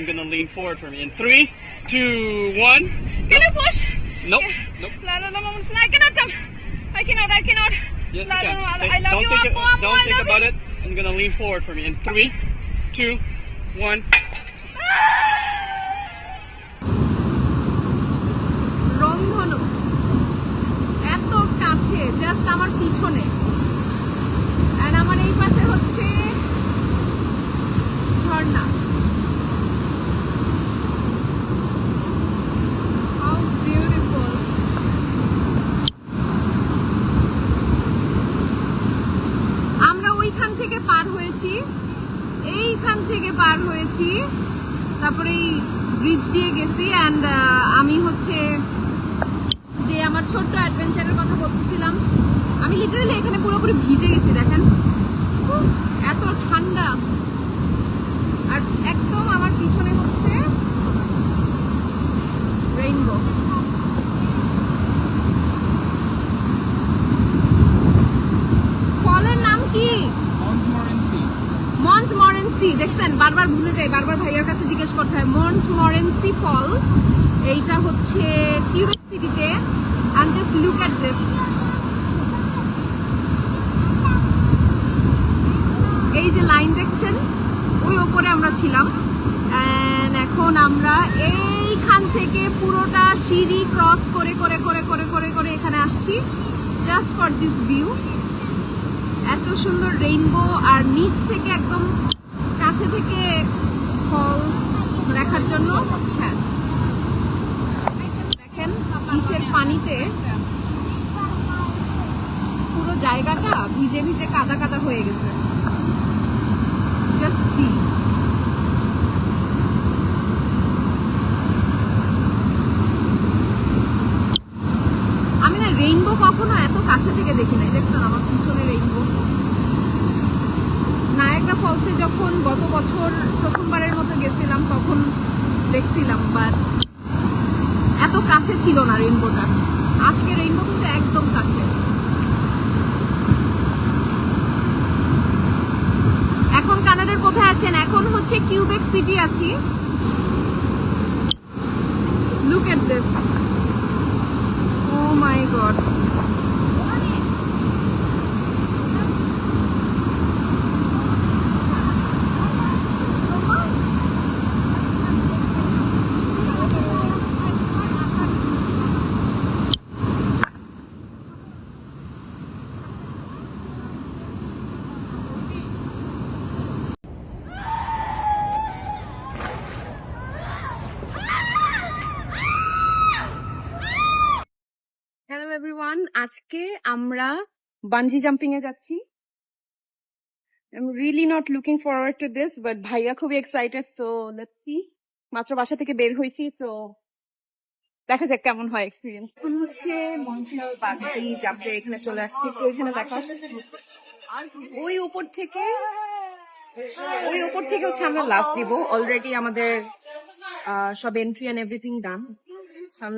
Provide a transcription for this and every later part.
and gonna lean forward for me. In three, two, one. Can I push? Nope. Yeah. Nope. La la la, mama, I cannot jump. I cannot. I cannot. Yes, La, you can. la, la, I love don't you, think, Ambo, don't I think about you. it. I'm gonna lean forward for me. In three, two, one. রংধনু এত কাছে just আমার পিছনে আর আমার এই পাশে হচ্ছে ঝর্ণা How beautiful. আমরা ওইখান থেকে পার হয়েছি এইখান থেকে পার হয়েছি। তারপরে এই ব্রিজ দিয়ে গেছি অ্যান্ড আমি হচ্ছে যে আমার ছোট্ট অ্যাডভেঞ্চারের কথা বলতেছিলাম। আমি লিটারালি এখানে পুরোপুরি ভিজে গেছি, দেখেন। এত ঠান্ডা। আর একদম আমার পিছনে হচ্ছে রেইনবো ফলের নাম কি মন্ট মরেন্সি দেখছেন? বারবার ভুলে যাই, বারবার ভাইয়ার কাছে জিজ্ঞেস করতে হয়। মন্ট মরেন্সি ফলস, এইটা হচ্ছে কিউবেক সিটিতে and just look at this এই যে লাইন দেখছেন, ওই ওপরে আমরা ছিলাম। এখন আমরা এইখান থেকে পুরোটা সিঁড়ি ক্রস করে করে করে করে করে করে এখানে আসছি। জাস্ট ফর দিস ভিউ এত সুন্দর রেইনবো আর নিচ থেকে একদম কাছে থেকে ফলস দেখার জন্য? হ্যাঁ। দেখেন ইসের পানিতে পুরো জায়গাটা ভিজে ভিজে কাদা কাদা হয়ে গেছে। জাস্ট সি আমি না রেইনবো কখনো এত কাছে থেকে দেখি নাই। দেখছেন আমার পিছনে রেইনবো নায়াগ্রা ফলসে যখন গত বছর প্রথমবারের মতো গেছিলাম, তখন দেখছিলাম বাট এত কাছে ছিল না রেইনবোটা আজকে রেইনবো কিন্তু একদম কাছে। এখন কানাডার কোথায় আছেন? এখন হচ্ছে কিউবেক সিটি আছি। Look at this oh my god everyone, আজকে আমরা বানজি জাম্পিং এ যাচ্ছি really not looking forward to this but ভাইয়া খুবই এক্সাইটেড লেটস সি মাত্র বাসা থেকে বের হয়েছি তো দেখা যাক কেমন হয় এক্সপিরিয়েন্স এখন হচ্ছে মন্ট্রিয়াল জাম্পের এখানে চলে আসছি, তো এখানে দেখা, ওই উপর থেকে, ওই উপর থেকে হচ্ছে আমরা লাভ দিব। অলরেডি আমাদের সব entry and everything done I'm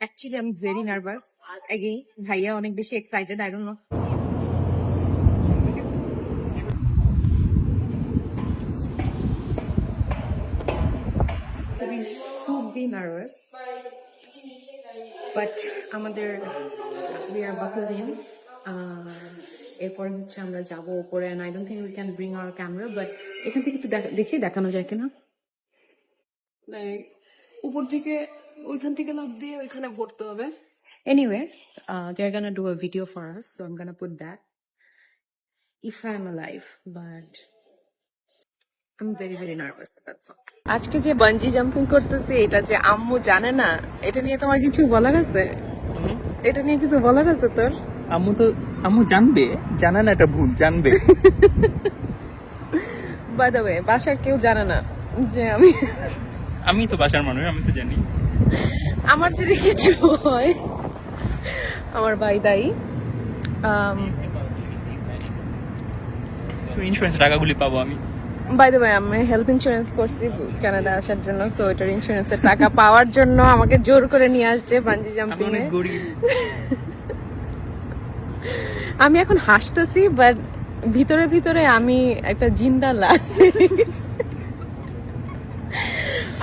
actually I am nervous আগে ভাইয়া অনেক বেশি এক্সাইটেড আই ডোন্ট নো এরপরে হচ্ছে আমরা যাব উপরে I don't we can bring our camera but এখান থেকে একটু দেখে দেখানো যায় কিনা? উপর থেকে ওইখান থেকে লাভ দিয়ে ওইখানে ভরতে হবে। Anyway uh, they're gonna do a video for us, so I am alive, but I'm very, very nervous. That's all. আজকে যে বাঞ্জি জাম্পিং করতেছি এটা যে আম্মু জানে না এটা নিয়ে তোমার কিছু বলার আছে? এটা নিয়ে কিছু বলার আছে তোর? আম্মু তো আম্মু জানবে জানা না এটা ভুল জানবে। বাই দ্য ওয়ে বাসার কেউ জানে না যে আমি আমি তো বাসার মানুষ আমি তো জানি। আমার যদি কিছু হয় আমার ভাই দায়ী। ইন্স্যুরেন্স টাকাগুলি পাবো আমি। বাই দ্য ওয়ে আমি হেলথ ইন্স্যুরেন্স করছি কানাডা আসার জন্য সো এটার ইন্স্যুরেন্সের টাকা পাওয়ার জন্য আমাকে জোর করে নিয়ে আসছে আমি জাম্পিং অনেক আমি এখন হাসতেছি বাট ভিতরে ভিতরে আমি একটা জিন্দা লাশ।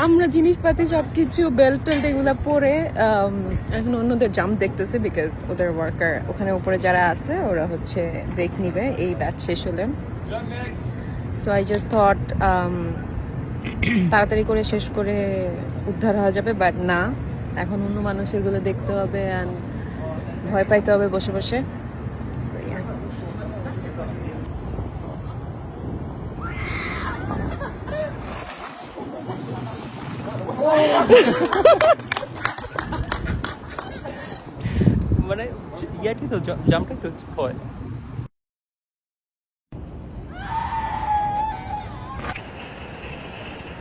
আমরা জিনিসপাতি সব কিছু বেল্ট টেল্ট এগুলো পরে um, এখন অন্যদের জাম্প দেখতেছে বিকজ ওদের ওয়ার্কার ওখানে উপরে যারা আছে ওরা হচ্ছে ব্রেক নিবে এই ব্যাচ শেষ হলে। সো আই জাস্ট থট তাড়াতাড়ি করে শেষ করে উদ্ধার হওয়া যাবে বাট না। এখন অন্য মানুষেরগুলো দেখতে হবে অ্যান্ড ভয় পাইতে হবে বসে বসে। মানে ইয়াটি তো জামটাই তো হচ্ছে ভয়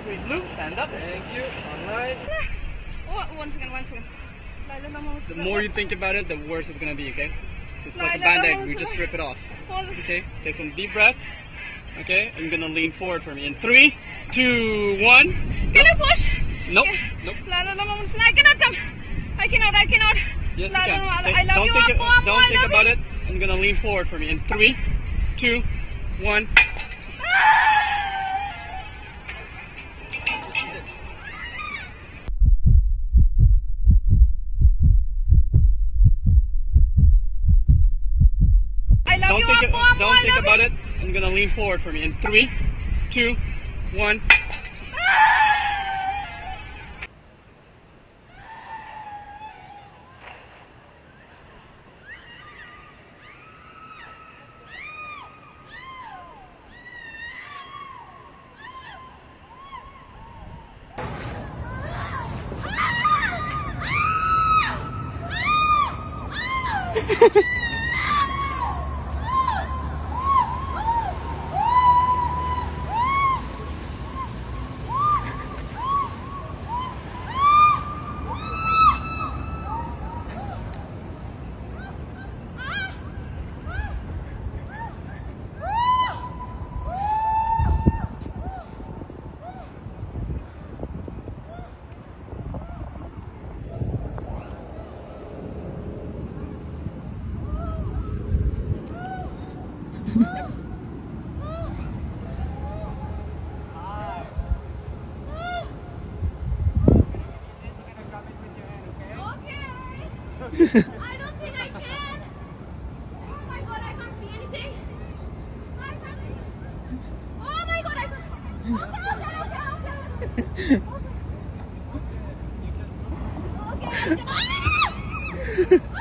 Please move. Stand up. Thank you. All right. Oh, one second, one second. Laila Mama The more you think about it, the worse it's gonna be. Okay. It's like a Laila, band-aid. Mama, We just rip it off. Fall. Okay. Take some deep breath. Okay. I'm gonna lean forward for me in three, two, one. Can you push? Nope. Nope. I cannot jump. I cannot, I cannot. Yes, you can. Take- I love don't you, think, Ammu, don't think about you. it. I'm gonna lean forward for me in three, two, one. I love Don't you, think, Ammu, Ammu, don't think about it. I'm gonna lean forward for me in three, two, one. okay, okay.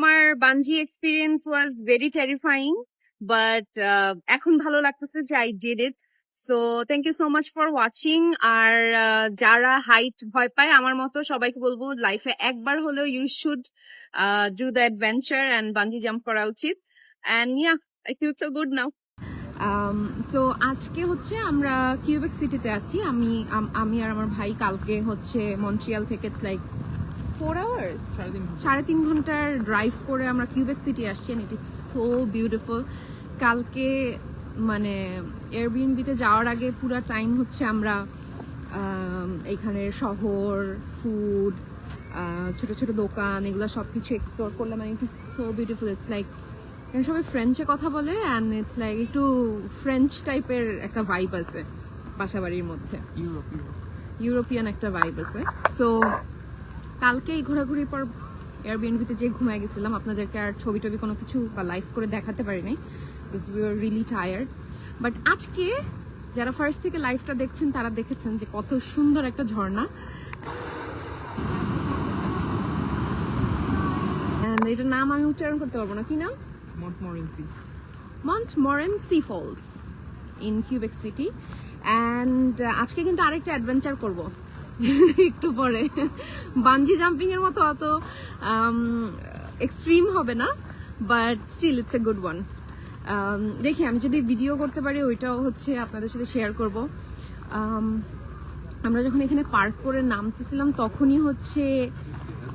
আমার bungee experience was very terrifying but এখন ভালো লাগতেছে যে I did it so thank you so much for watching R uh, যারা height ভয় পায় আমার মতো সবাইকে বলব লাইফে একবার হলেও you should do the adventure and bungee jump করা উচিত. And yeah I feel so good now so আজকে হচ্ছে আমরা কিউবেক সিটিতে আছি। আমি আমি আর আমার ভাই কালকে হচ্ছে মন্ট্রিয়াল থেকে ইটস লাইক ফোর আওয়ার্স সাড়ে তিন ঘণ্টার ড্রাইভ করে আমরা কিউবেক সিটি আসছি ইট ইজ সো বিউটিফুল কালকে মানে এয়ারবিএনবিতে যাওয়ার আগে পুরো টাইম হচ্ছে আমরা আম, এইখানের শহর ফুড ছোট ছোট দোকান এগুলো সব কিছু এক্সপ্লোর করলাম মানে it is so beautiful it's like এখানে সবাই ফ্রেঞ্চে কথা বলে অ্যান্ড ইটস লাইক একটু ফ্রেঞ্চ টাইপের একটা ভাইব আছে বাসাবাড়ির মধ্যে. ইউরোপিয়ান একটা ভাইব আছে। সো কালকে এই ঘোরাঘুরির পর এয়ারবিএনবিতে যে ঘুমায় গেছিলাম। আপনাদেরকে আর ছবি টবি কোনো কিছু বা লাইভ করে দেখাতে পারি নাই because we are really tired but আজকে যারা ফার্স্ট থেকে লাইভটা দেখছেন তারা দেখেছেন যে কত সুন্দর একটা ঝর্ণা। এটার নাম আমি উচ্চারণ করতে পারব না। কি নাম? Montmorency Montmorency falls in Quebec city and আজকে কিন্তু আরেকটা অ্যাডভেঞ্চার করব। একটু পরে। বানজি জাম্পিং এর মতো অত এক্সট্রিম হবে না but still it's a good one দেখি, আমি যদি ভিডিও করতে পারি, ওইটাও হচ্ছে আপনাদের সাথে শেয়ার করব। আমরা যখন এখানে পার্ক করে নামতেছিলাম, তখনই হচ্ছে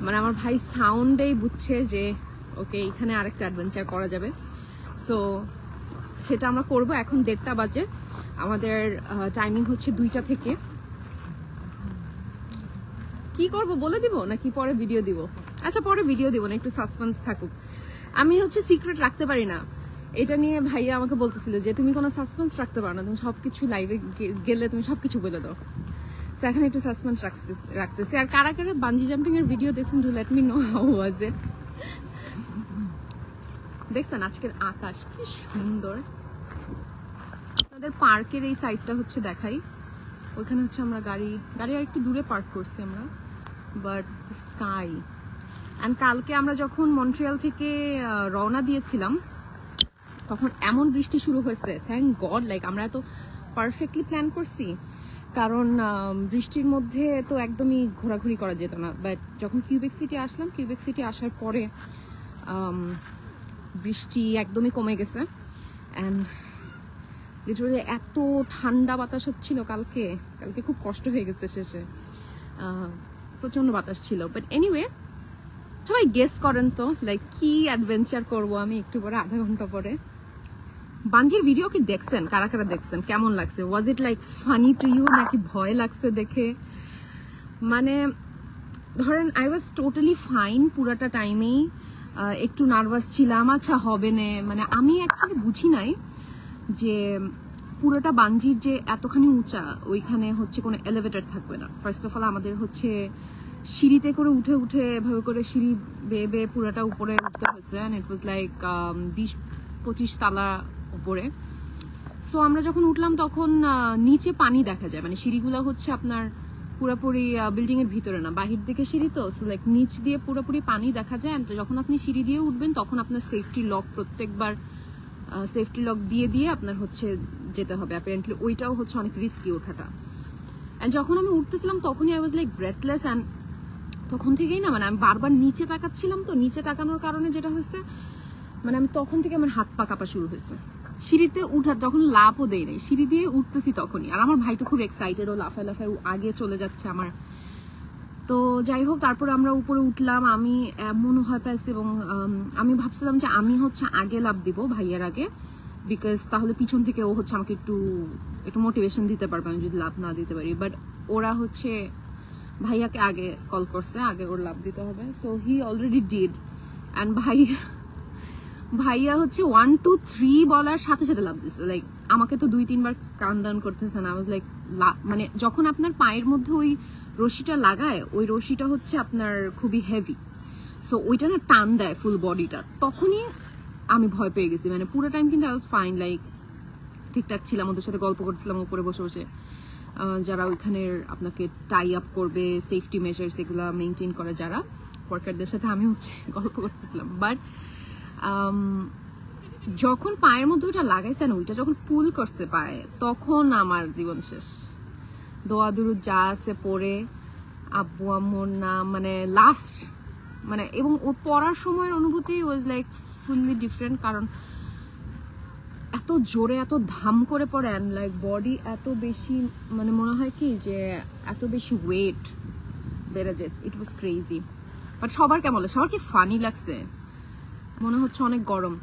মানে আমার ভাই সাউন্ডেই বুঝছে যে ওকে এখানে আরেকটা অ্যাডভেঞ্চার করা যাবে। সো সেটা আমরা করব এখন দেড়টা বাজে। আমাদের টাইমিং হচ্ছে দুইটা থেকে। কি করব বলে দিব নাকি পরে ভিডিও দিব? আচ্ছা পরে ভিডিও দিব না, একটু সাসপেন্স থাকুক। আমি হচ্ছে সিক্রেট রাখতে পারি না। এটা নিয়ে ভাইয়া আমাকে বলতেছিল যে, তুমি কোনো সাসপেন্স রাখতে পারো না, তুমি সবকিছু লাইভে গেলে তুমি সবকিছু বলে দাও। তো এখন একটু সাসপেন্স রাখতে, রাখতেছি। আর কারা কারা বাঞ্জি জাম্পিং এর ভিডিও দেখছেন do let me know how was it দেখছেন আজকের আকাশ, কি সুন্দর। তাদের পার্কের এই সাইডটা হচ্ছে দেখাই। ওইখানে হচ্ছে আমরা গাড়ি গাড়ি আর একটু দূরে পার্ক করছি আমরা। বাট স্কাই অ্যান্ড কালকে আমরা যখন মন্ট্রিয়াল থেকে রওনা দিয়েছিলাম, তখন এমন বৃষ্টি শুরু হয়েছে থ্যাংক গড লাইক আমরা এত পারফেক্টলি প্ল্যান করছি, কারণ বৃষ্টির মধ্যে তো একদমই ঘোরাঘুরি করা যেত না বাট যখন কিউবেক সিটি আসলাম কিউবেক সিটি আসার পরে বৃষ্টি একদমই কমে গেছে অ্যান্ড লিটারালি এত ঠান্ডা বাতাস হচ্ছিল কালকে কালকে খুব কষ্ট হয়ে গেছে শেষে আহ, প্রচণ্ড বাতাস ছিল। বাট এনিওয়ে সবাই গেস করেন তো লাইক কি অ্যাডভেঞ্চার করব আমি একটু পরে আধা ঘণ্টা পরে। বাঞ্জির ভিডিও কি দেখছেন? কারা কারা দেখছেন? কেমন লাগছে? Was it like funny to you নাকি ভয় লাগছে দেখে? মানে ধরেন আই ওয়াজ টোটালি ফাইন পুরাটা টাইমেই একটু নার্ভাস ছিলাম আচ্ছা হবে না। মানে আমি অ্যাকচুয়ালি বুঝি নাই যে পুরোটা বাঞ্জির যে এতখানি উঁচা, ওইখানে হচ্ছে কোনো এলিভেটর থাকবে না। ফার্স্ট অফ অল আমাদের হচ্ছে সিঁড়িতে করে উঠে উঠে এভাবে করে সিঁড়ি বেয়ে বেয়ে পুরোটা উপরে উঠতে হয়েছে। অ্যান্ড ইট ওয়াজ লাইক বিশ পঁচিশ তালা উপরে। সো আমরা যখন উঠলাম তখন নিচে পানি দেখা যায়। মানে সিঁড়িগুলো হচ্ছে আপনার পুরোপুরি বিল্ডিং এর ভিতরে না। বাহির দিকে সিঁড়ি তো। সো লাইক নিচ দিয়ে পুরোপুরি পানি দেখা যায়। যখন আপনি সিঁড়ি দিয়ে উঠবেন, তখন আপনার সেফটি লক প্রত্যেকবার সেফটি লক দিয়ে দিয়ে আপনার হচ্ছে যেতে হবে। অ্যাপারেন্টলি ওইটাও হচ্ছে অনেক রিস্কি ওঠাটা। অ্যান্ড যখন আমি উঠতেছিলাম, তখনই I was like breathless and তখন থেকেই না মানে আমি বারবার নিচে তাকাচ্ছিলাম তো, নিচে তাকানোর কারণে যেটা হচ্ছে মানে আমি তখন থেকে আমার হাত পা কাঁপা শুরু হয়েছে। সিঁড়িতে উঠার যখন লাভও দেয় নাই, সিঁড়ি দিয়ে উঠতেছি তখনই। আর আমার ভাই তো খুব এক্সাইটেড ও লাফায় লাফায় আগে চলে যাচ্ছে আমার তো যাই হোক, তারপরে আমরা উপরে উঠলাম। আমি এমন ভয় পাইছি এবং আমি ভাবছিলাম যে আমি হচ্ছে আগে লাভ দিব ভাইয়ার আগে বিকজ তাহলে পিছন থেকে ও হচ্ছে আমাকে একটু একটু মোটিভেশন দিতে পারবে, আমি যদি লাভ না দিতে পারি। বাট ওরা হচ্ছে ভাইয়াকে আগে কল করছে, আগে ওর লাভ দিতে হবে। So he already did and ভাই, ভাইয়া হচ্ছে ওয়ান টু থ্রি বলার সাথে সাথে লাভ দিচ্ছে লাইক আমাকে তো দুই, তিনবার কান ডাউন করতেছে না। আই ওয়াজ লাইক মানে যখন আপনার পায়ের মধ্যে ওই রশিটা লাগায়, ওই রশিটা হচ্ছে আপনার খুবই হেভি সো ওইটা না টান দেয় ফুল বডিটা তখনই আমি ভয় পেয়ে গেছি। মানে পুরো টাইম কিন্তু আই ওয়াজ ফাইন লাইক ঠিকঠাক ছিলাম, ওদের সাথে গল্প করছিলাম উপরে বসে বসে। যারা ওইখানের আপনাকে টাই আপ করবে সেফটি মেজার্স এগুলো মেনটেন করে যারা ওয়ার্কারদের সাথে আমি হচ্ছে গল্প করতেছিলাম। বাট যখন পায়ের মধ্যে ওটা লাগাইছে না, ওইটা যখন পুল করছে পায়ে, তখন আমার জীবন শেষ। দোয়া দুরুদ যা আছে পড়ে, আব্বু, আম্মুর নাম মানে লাস্ট মানে এবং ও পড়ার সময়ের অনুভূতি ওয়াজ লাইক ফুললি ডিফারেন্ট কারণ এত জোরে, এত ধাম করে পড়ে অ্যান্ড লাইক বডি এত বেশি মানে মনে হয় কি যে এত বেশি ওয়েট বেড়ে যায় ইট ওয়াজ ক্রেজি বাট সবার কেমন লাগে? সবার কি ফানি লাগছে? মনে হচ্ছে অনেক গরম।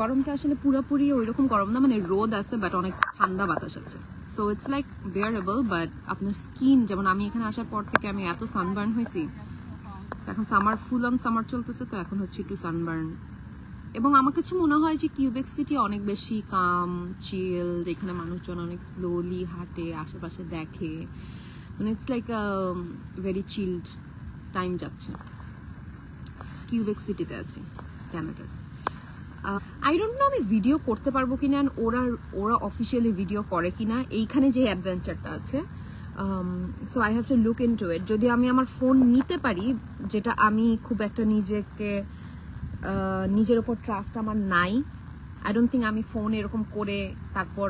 গরমটা আসলে পুরোপুরি ওই রকম গরম না মানে রোদ আছে বাট অনেক ঠান্ডা বাতাস আছে। So it's like bearable but আপনার স্কিন যেমন আমি এখানে আসার পর থেকে আমি এত সানবার্ন হয়েছি এখন সামার ফুল অন সামার চলতেছে, তো এখন হচ্ছে একটু সানবার্ন এবং আমার কাছে মনে হয় যে কিউবেক সিটি অনেক বেশি কাম চিল এখানে মানুষজন অনেক স্লোলি হাঁটে, আশেপাশে দেখে মানে it's like very chilled time যাচ্ছে। কিউবেক সিটিতে আছি ক্যানাডার আই ডোন্ট নো আমি ভিডিও করতে পারব কিনা ওরা ওরা অফিসিয়ালি ভিডিও করে কিনা। এইখানে যে অ্যাডভেঞ্চারটা আছে so I have to look into it যদি আমি আমার ফোন নিতে পারি, যেটা আমি খুব একটা নিজেকে নিজের ওপর ট্রাস্ট আমার নাই আই ডোন্ট থিঙ্ক আমি ফোন এরকম করে তারপর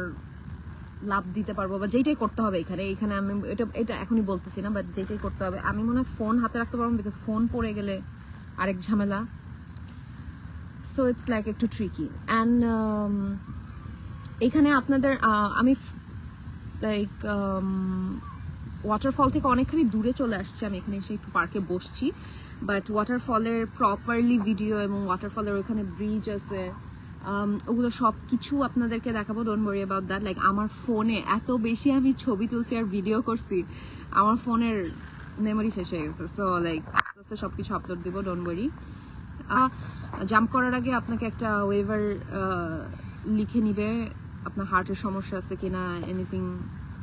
লাভ দিতে পারব বা যেটাই করতে হবে এখানে। এখানে আমি, এটা এটা এখনই বলতেছি না বাট যেটাই করতে হবে। আমি মনে হয় ফোন হাতে রাখতে পারব বিকজ ফোন পড়ে গেলে আরেক ঝামেলা। সো ইটস লাইক একটু ট্রিকি অ্যান্ড এখানে আপনাদের আমি লাইক ওয়াটারফল থেকে অনেকখানি দূরে চলে আসছি আমি এখানে এসে একটু পার্কে বসছি। বাট ওয়াটারফলের প্রপারলি ভিডিও এবং ওয়াটারফলের ওইখানে ব্রিজ আছে um, ওগুলো সব কিছু আপনাদেরকে দেখাবো। Don't worry about that like আমার ফোনে এত বেশি আমি ছবি তুলছি আর ভিডিও করছি আমার ফোনের মেমোরি শেষ হয়ে গেছে। সো লাইক আস্তে আস্তে সব কিছু আপলোড দিব ডোন্ট ওয়ারি জাম্প করার আগে আপনাকে একটা ওয়েভার লিখে নিবে, আপনার হার্টের সমস্যা আছে কিনা এনিথিং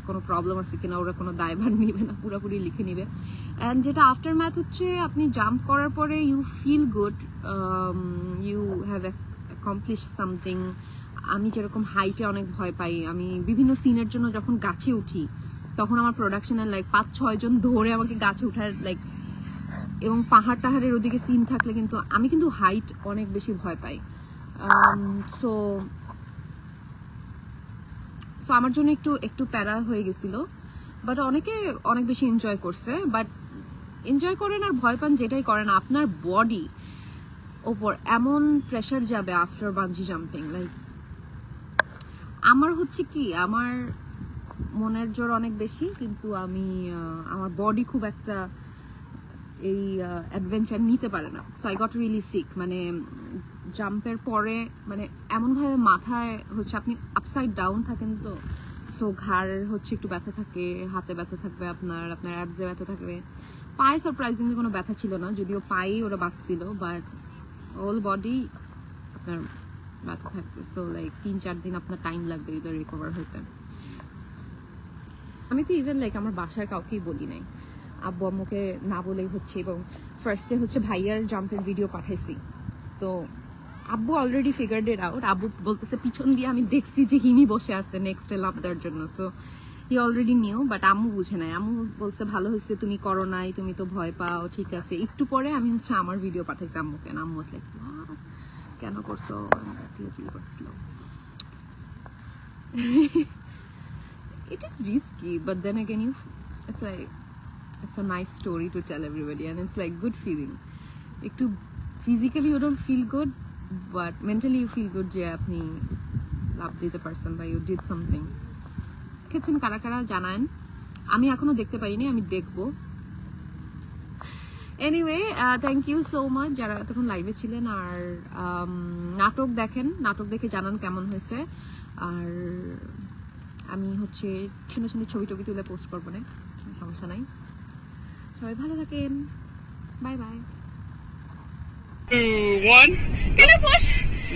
কোনো প্রবলেম আছে কিনা, ওরা কোনো দায়ভার নিবে না, পুরোপুরি লিখে নিবে। অ্যান্ড যেটা আফটার ম্যাথ হচ্ছে, আপনি জাম্প করার পরে you feel good you have accomplish something আমি যেরকম হাইটে অনেক ভয় পাই, আমি বিভিন্ন সিনের জন্য যখন গাছে উঠি, তখন আমার প্রোডাকশনের লাইক পাঁচ ছয় জন ধরে আমাকে গাছে উঠায় লাইক এবং পাহাড় টাহাড়ের ওদিকে সিন থাকলে কিন্তু আমি কিন্তু হাইট অনেক বেশি ভয় পাই। সো সো আমার জন্য একটু একটু প্যারা হয়ে গেছিল। বাট অনেকে অনেক বেশি এনজয় করছে। বাট এনজয় করেন আর ভয় পান যেটাই করেন, আপনার বডি ওপর এমন প্রেশার যাবে আফটার বাঞ্জি জাম্পিং লাইক আমার হচ্ছে কি, আমার মনের জোর অনেক বেশি, কিন্তু আমি আমার বডি খুব একটা এই অ্যাডভেঞ্চার নিতে পারে না। So I got really sick মানে জাম্পের পরে মানে এমনভাবে মাথায় হচ্ছে আপনি আপসাইড ডাউন থাকেন তো। সো ঘাড় হচ্ছে একটু ব্যথা থাকে, হাতে ব্যথা থাকবে আপনার আপনার অ্যাপসে ব্যথা থাকবে। পায়ে সারপ্রাইজিংলি কোনো ব্যথা ছিল না, যদিও পায়ে ওরা বাঁচছিল বাট হোল বডি আপনার ব্যথা থাকবে। সো লাইক তিন, চার দিন আপনার টাইম লাগবে এটা রিকভার হতে আমি তো ইভেন লাইক আমার বাসার কাউকেই বলি নাই। আব্বু আম্মুকে না বলেই হচ্ছে এবং ফার্স্টে হচ্ছে ভাইয়ার জাম্পের ভিডিও পাঠাইছি। তো আব্বু অলরেডি ফিগার্ড ইট আউট আব্বু বলতেছে, পিছন দিয়ে আমি দেখছি যে হিমি বসে আছে নেক্সটে লাভ দেওয়ার জন্য। So he already knew but আম্মু বুঝে নাই। আম্মু বলছে, ভালো হয়েছে, তুমি করো নাই, তুমি তো ভয় পাও, ঠিক আছে। একটু পরে আমি হচ্ছে আমার ভিডিও পাঠাইছি আম্মুকে। আম্মু লাইক কেন করছ? চিলি করতেছিল। It is risky, but then again, you, it's like it's a nice story to tell everybody and it's like good feeling. একটু physically you don't feel good but mentally you feel good যে আপনি লাভ দিতে পারছেন বা you did something দেখেছেন কারা কারা জানান? আমি এখনও দেখতে পারিনি আমি দেখব। Anyway thank you so much যারা এতক্ষণ লাইভে ছিলেন আর um, নাটক দেখেন নাটক দেখে জানান কেমন হয়েছে। আর আমি হচ্ছে সুন্দর সুন্দর ছবি টবি তুলে পোস্ট করব না সমস্যা নাই। সবাই ভালো থাকেন bye bye Two, one. Can you push?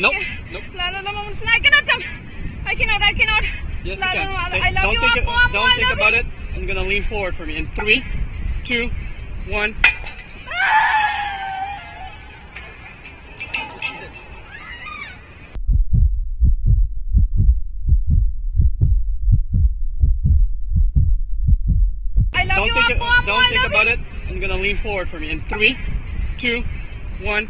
Nope. Nope. La la la, mom, I cannot jump. I cannot, I cannot. Yes, La, you la, can. la, Say- I love don't you, think, Appu, Appu, don't I think love about you. it. I'm gonna lean forward for me in three, two, one. About it. I'm gonna lean forward for me in three, two, one.